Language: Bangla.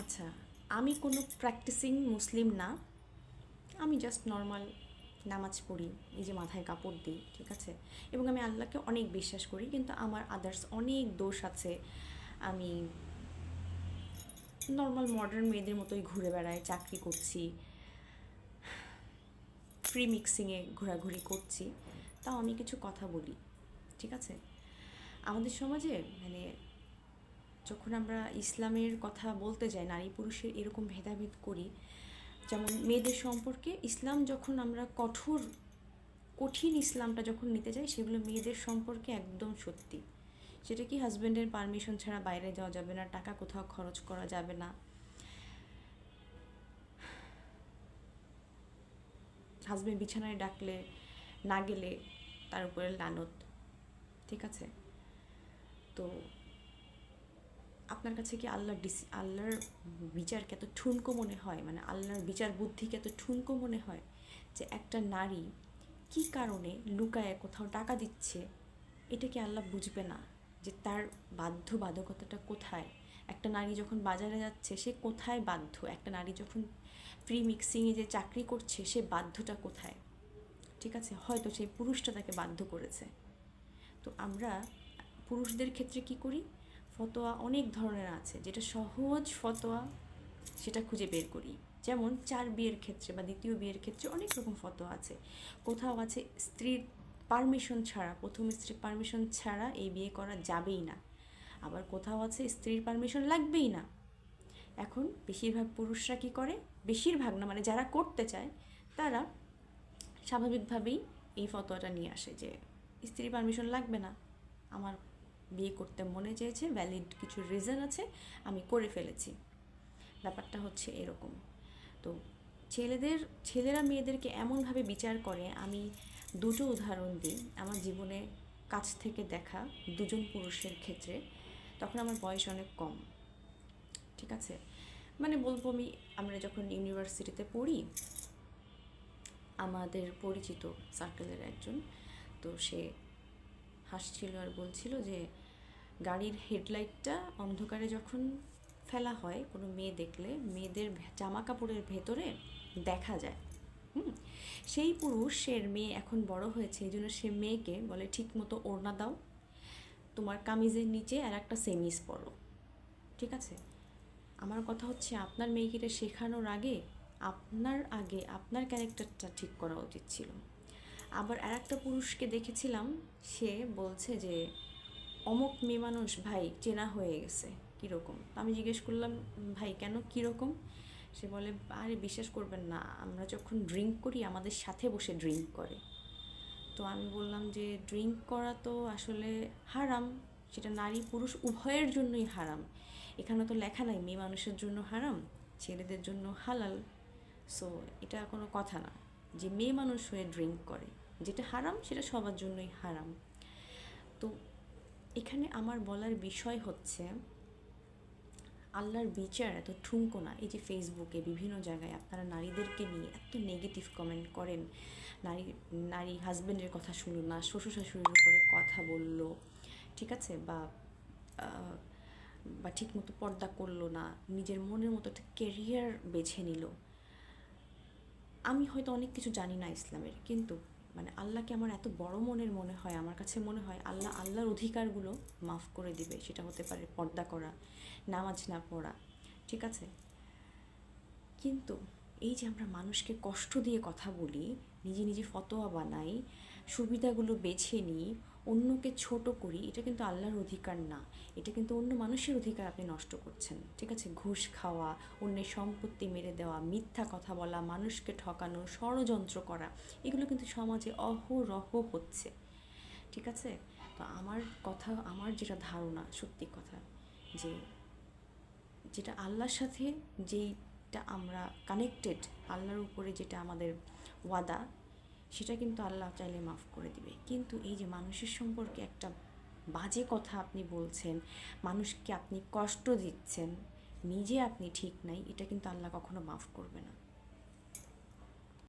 আচ্ছা আমি কোনো প্র্যাকটিসিং মুসলিম না। আমি জাস্ট নর্মাল নামাজ পড়ি যে মাথায় কাপড় দিই, ঠিক আছে? এবং আমি আল্লাহকে অনেক বিশ্বাস করি, কিন্তু আমার আদার্স অনেক দোষ আছে। আমি নর্মাল মডার্ন মেয়েদের মতোই ঘুরে বেড়াই, চাকরি করছি ফ্রি মিক্সিংয়ে ঘোরাঘুরি করছি, তাও আমি কিছু কথা বলি, ঠিক আছে? আমাদের সমাজে মানে যখন আমরা ইসলামের কথা বলতে যাই, নারী পুরুষের এরকম ভেদাভেদ করি, যেমন মেয়েদের সম্পর্কে ইসলাম যখন আমরা কঠোর, কঠিন ইসলামটা যখন নিতে যাই, সেগুলো মেয়েদের সম্পর্কে একদম সত্যি। সেটা কি হাজব্যান্ডের পারমিশন ছাড়া বাইরে যাওয়া যাবে না, টাকা কোথাও খরচ করা যাবে না। হাজব্যান্ড বিছানায় ডাকলে না গেলে তার উপরে লানত, ঠিক আছে? তো আপনার কাছে কি আল্লাহর ডিসি, আল্লাহর বিচারকে এত ঠুনকো মনে হয়? মানে আল্লাহর বিচার বুদ্ধিকে এত ঠুনকো মনে হয় যে একটা নারী কি কারণে লুকায় কোথাও টাকা দিচ্ছে? এটা কি আল্লাহ বুঝবে না যে তার বাধ্য বাধকতাটা কোথায়? একটা নারী যখন বাজারে যাচ্ছে, সে কোথায় বাধ্য? একটা নারী যখন প্রি মিক্সিংয়ে যে চাকরি করছে, সে বাধ্যটা কোথায়? ঠিক আছে, হয়তো সেই পুরুষটা তাকে বাধ্য করেছে। তো আমরা পুরুষদের ক্ষেত্রে কি করি? ফতোয়া অনেক ধরনের আছে। যেটা সহজ ফতোয়া, সেটা খুঁজে বের করি। যেমন চার বিয়ের ক্ষেত্রে বা দ্বিতীয় বিয়ের ক্ষেত্রে অনেক রকম ফতোয়া আছে। কোথাও আছে স্ত্রীর পারমিশন ছাড়া, প্রথম স্ত্রীর পারমিশন ছাড়া এই বিয়ে করা যাবেই না। আবার কোথাও আছে স্ত্রীর পারমিশন লাগবেই না। এখন বেশিরভাগ পুরুষরা কি করে? বেশিরভাগ না মানে যারা করতে চায়, তারা স্বাভাবিকভাবেই এই ফতোয়াটা নিয়ে আসে যে, স্ত্রীর পারমিশন লাগবে না। আমার বিয়ে করতে মনে চেয়েছে ভ্যালিড কিছু রিজন আছে, আমি করে ফেলেছি। ব্যাপারটা হচ্ছে এরকম। তো ছেলেদের, ছেলেরা মেয়েদেরকে এমনভাবে বিচার করে, আমি দুটো উদাহরণ দিই। আমার জীবনে কাছ থেকে দেখা দুজন পুরুষের ক্ষেত্রে, তখন আমার বয়স অনেক কম। ঠিক আছে? মানে বলব আমি, আমরা যখন ইউনিভার্সিটিতে পড়ি, আমাদের পরিচিত সার্কেলের একজন, তো সে হাসছিল আর বলছিল যে গাড়ির হেডলাইটটা অন্ধকারে যখন ফেলা হয়, কোনো মেয়ে দেখলে মেয়েদের জামা কাপড়ের ভেতরে দেখা যায়। হুম? সেই পুরুষের মেয়ে এখন বড় হয়েছে, এই জন্য সে মেয়েকে বলে ঠিক মতো ওড়না দাও, তোমার কামিজের নিচে আর একটা সেমিস পরো। ঠিক আছে? আমার কথা হচ্ছে, আপনার মেয়েকে শেখানোর আগে, আপনার আগে আপনার ক্যারেক্টারটা ঠিক করা উচিত ছিল। আবার আর একটা পুরুষকে দেখেছিলাম, সে বলছে যে, অমুক মেয়ে মানুষ, ভাই, চেনা হয়ে গেছে, কীরকম? আমি জিজ্ঞেস করলাম, ভাই, কেন কীরকম? সে বলে, আরে, বিশ্বাস করবেন না, আমরা যখন ড্রিঙ্ক করি, আমাদের সাথে বসে ড্রিঙ্ক করে। তো আমি বললাম যে ড্রিঙ্ক করা তো আসলে হারাম, সেটা নারী পুরুষ উভয়ের জন্যই হারাম। এখানে তো লেখা নাই, মেয়ে মানুষের জন্য হারাম, ছেলেদের জন্য হালাল। সো এটা কোনো কথা না। যে মেয়ে মানুষ হয়ে ড্রিঙ্ক করে যেটা হারাম, সেটা সবার জন্যই হারাম। তো এখানে আমার বলার বিষয় হচ্ছে, আল্লাহর বিচার এত ঠুমকো না। এই যে ফেসবুকে বিভিন্ন জায়গায় আপনারা নারীদেরকে নিয়ে এত নেগেটিভ কমেন্ট করেন। নারী নারী হাজব্যান্ডের কথা শুনুন না, শ্বশুর শাশুড়ির উপরে কথা বলল, ঠিক আছে? বা বা ঠিক মতো পর্দা করল না, নিজের মনের মতো একটা কেরিয়ার বেছে নিল। আমি হয়তো অনেক কিছু জানি না ইসলামের, কিন্তু মানে আল্লাহকে আমার এত বড় মনের মনে হয়, আমার কাছে মনে হয় আল্লাহ আল্লাহর অধিকারগুলো মাফ করে দিবে, সেটা হতে পারে পর্দা করা, নামাজ না পড়া, ঠিক আছে? কিন্তু এই যে আমরা মানুষকে কষ্ট দিয়ে কথা বলি, নিজে নিজে ফতোয়া বানাই, সুবিধাগুলো বেছে নিই, অন্যকে ছোট করি, এটা কিন্তু আল্লাহর অধিকার না। এটা কিন্তু অন্য মানুষের অধিকার আপনি নষ্ট করছেন। ঠিক আছে? ঘুষ খাওয়া, অন্যের সম্পত্তি মেরে দেওয়া, মিথ্যা কথা বলা, মানুষকে ঠকানো, ষড়যন্ত্র করা, এগুলো কিন্তু সমাজে অহরহ হচ্ছে। ঠিক আছে? তো আমার কথা, আমার যেটা ধারণা, সত্যি কথা, যে যেটা আল্লাহর সাথে যেইটা আমরা কানেক্টেড আল্লাহর উপরে যেটা আমাদের ওয়াদা, সেটা কিন্তু আল্লাহ চাইলে মাফ করে দিবে। কিন্তু এই যে মানুষের সম্পর্কে একটা বাজে কথা আপনি বলছেন, মানুষকে আপনি কষ্ট দিচ্ছেন, নিজে আপনি ঠিক নাই, এটা কিন্তু আল্লাহ কখনো মাফ করবে না।